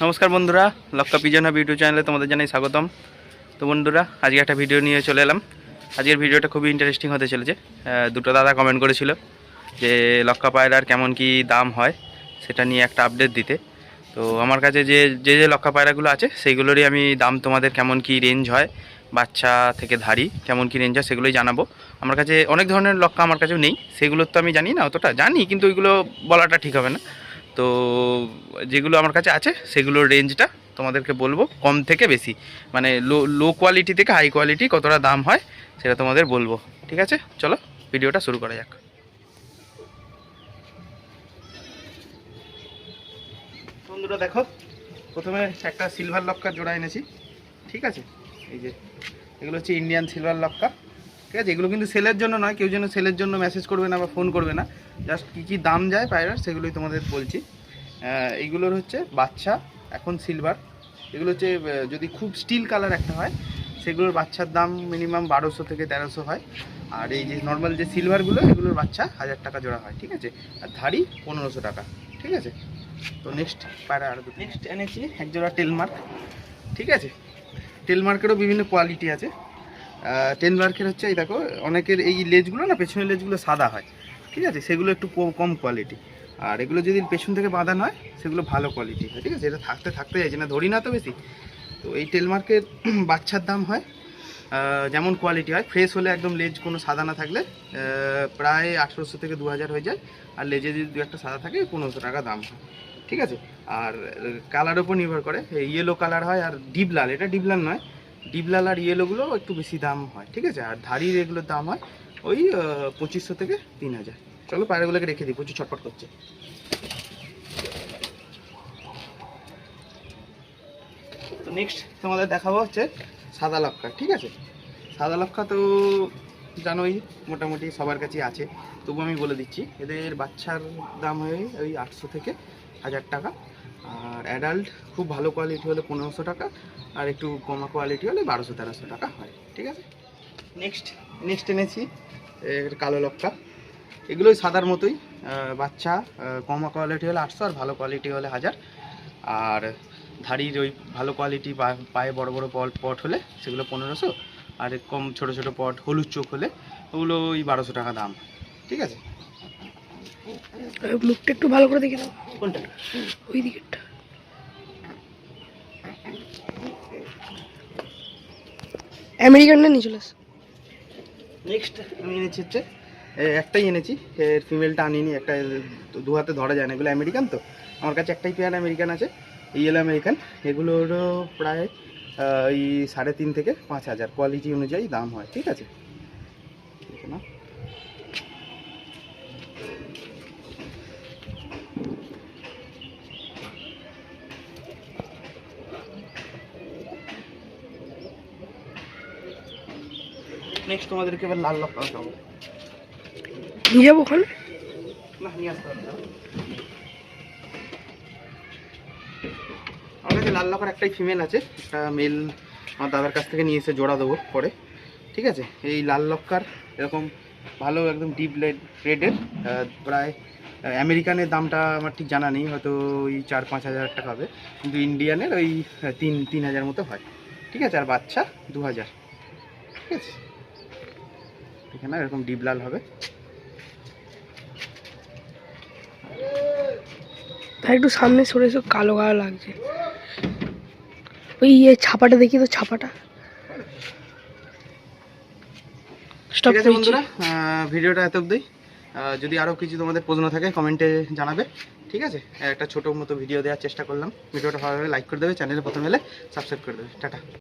নমস্কার বন্ধুরা লক্কা পিজনা ইউটিউব চ্যানেলে তোমাদের জানাই স্বাগতম। তো বন্ধুরা, আজকে একটা ভিডিও নিয়ে চলে এলাম। আজকের ভিডিওটা খুবই ইন্টারেস্টিং হতে চলেছে। দুটো দাদা কমেন্ট করেছিল যে লক্কা পায়রার কেমন কি দাম হয়, সেটা নিয়ে একটা আপডেট দিতে। তো আমার কাছে যে যে যে লক্কা পায়রাগুলো আছে সেইগুলোরই আমি দাম তোমাদের কেমন কি রেঞ্জ হয়, বাচ্চা থেকে ধারি কেমন কি রেঞ্জ হয়, সেগুলোই জানাব। আমার কাছে অনেক ধরনের লক্কা আমার কাছেও নেই সেগুলোর তো আমি জানি না অতটা। জানি, কিন্তু ওইগুলো বলাটা ঠিক হবে না। তো যেগুলো আমার কাছে আছে, সেগুলোর রেঞ্জটা তোমাদেরকে বলব, কম থেকে বেশি। মানে লো লো কোয়ালিটি থেকে হাই কোয়ালিটি কতটা দাম হয়, সেটা তোমাদের বলব। ঠিক আছে? চলো, ভিডিওটা শুরু করা যাক। বন্ধুরা, দেখো, প্রথমে একটা সিলভার লক্কার জোড়া এনেছি। ঠিক আছে? এই যে, এগুলো হচ্ছে ইন্ডিয়ান সিলভার লক্কা। ঠিক আছে? এগুলো কিন্তু সেলের জন্য নয়, কেউ যেন সেলের জন্য মেসেজ করবে না বা ফোন করবে না। জাস্ট কী কী দাম যায় পায়রার সেগুলোই তোমাদের বলছি। এইগুলোর হচ্ছে বাচ্চা এখন সিলভার এগুলো হচ্ছে যদি খুব স্টিল কালার একটা হয় সেগুলোর বাচ্চার দাম মিনিমাম বারোশো থেকে তেরোশো হয়। আর এই যে নর্মাল যে সিলভারগুলো এগুলোর বাচ্চা হাজার টাকা জোড়া হয় ঠিক আছে? আর ধারি পনেরোশো টাকা ঠিক আছে? তো নেক্সট পায়রা আর নেক্সট এনেছি এক জোড়া টেলমার্ক ঠিক আছে? টেলমার্কেরও বিভিন্ন কোয়ালিটি আছে। টেলমার্কের হচ্ছে এই দেখো অনেকের এই লেজগুলো না পেছনের লেজগুলো সাদা হয়। ঠিক আছে? সেগুলো একটু কম- কোয়ালিটি আর এগুলো যদি পেছন থেকে বাঁধানো হয় সেগুলো ভালো কোয়ালিটি হয়, ঠিক আছে? এটা থাকতে থাকতে যাচ্ছে না। ধরি না তো বেশি। তো এই টেলমার্কের বাচ্চার দাম হয় যেমন কোয়ালিটি হয়। ফ্রেশ হলে একদম লেজ কোনো সাদা না থাকলে প্রায় আঠেরোশো থেকে দু হাজার হয়ে যায়। আর লেজে যদি দু একটা সাদা থাকে, পনেরোশো টাকা দাম হয়, ঠিক আছে? আর কালার ওপর নির্ভর করে। ইয়েলো কালার হয় আর ডিপ লাল। এটা ডিপ লাল নয়। ডিপ লাল আর ইয়েলোগুলো একটু বেশি দাম হয়, ঠিক আছে? আর ধারির এগুলোর দাম হয় ওই পঁচিশশো থেকে তিন হাজার। চলো পায়রাগুলোকে রেখে দিই, প্রচুর ছটফট করছে। তো নেক্সট তোমাদের দেখাবো হচ্ছে সাদা লক্কা ঠিক আছে? সাদা লক্কা তো জানোই, মোটামুটি সবার কাছেই আছে। তবু আমি বলে দিচ্ছি, এদের বাচ্চার দাম হয়ে ওই আটশো থেকে হাজার টাকা। আর অ্যাডাল্ট খুব ভালো কোয়ালিটি হলে পনেরোশো টাকা, আর একটু কমা কোয়ালিটি হলে বারোশো তেরোশো টাকা হয়, ঠিক আছে? নেক্সট নেক্সট এনেছি কালো লক্কা এগুলো ওই সাদার মতোই বাচ্চা কমা কোয়ালিটি হলে আটশো আর ভালো কোয়ালিটি হলে হাজার। আর ধাড়ির ওই ভালো কোয়ালিটি পায়ে বড় বড় পট পট হলে সেগুলো পনেরোশো। আর কম ছোট ছোট পট হলুদ চোখ হলে ওগুলো ওই বারোশো টাকা দাম। ঠিক আছে? মুখটা একটু ভালো করে দেখে দাও কোনটা? ওই দিকেরটা। আমেরিকানটা নিয়ে চলে আসে। নেক্সট আমি এনেছি হচ্ছে একটাই এনেছি। এর ফিমেলটা আনিনি, একটা দু হাতে ধরা যায় না। এগুলো আমেরিকান তো? আমার কাছে একটাই পেয়ার আমেরিকান আছে ইয়েলো আমেরিকান এগুলোরও প্রায় ওই সাড়ে তিন থেকে পাঁচ হাজার। কোয়ালিটি অনুযায়ী দাম হয়, ঠিক আছে? না নেক্সট তোমাদেরকে এবার লাল লক্কা দেখাবো নিয়ে যাব ওখানে? না নিয়ে আসতে হবে আমার কাছে লাল লকার একটাই ফিমেল আছে। একটা মেল আমার দাদার কাছ থেকে নিয়ে এসে জোড়া দেবো পরে। ঠিক আছে? এই লাল লক্কার এরকম ভালো একদম ডিপ রেডের প্রায় আমেরিকানের দামটা আমার ঠিক জানা নেই। হয়তো ওই চার পাঁচ হাজার টাকা হবে কিন্তু ইন্ডিয়ানের ওই তিন তিন হাজার মতো হয়। ঠিক আছে? আর বাচ্চা দু হাজার। ঠিক আছে? এখানে এরকম ডিপ লাল হবে। তাই একটু সামনে সরে এসে কালো কালো লাগছে। ওই ইয়ে ছাপাটা দেখি তো ছাপাটা। ঠিক আছে বন্ধুরা ভিডিওটা এত অবধি। যদি আরও কিছু তোমাদের প্রশ্ন থাকে কমেন্টে জানাবে। ঠিক আছে? একটা ছোটো মতো ভিডিও দেওয়ার চেষ্টা করলাম। ভিডিওটা ভালো লাগলে লাইক করে দেবে চ্যানেলে প্রথমে এলে সাবস্ক্রাইব করে দেবে। টাটা।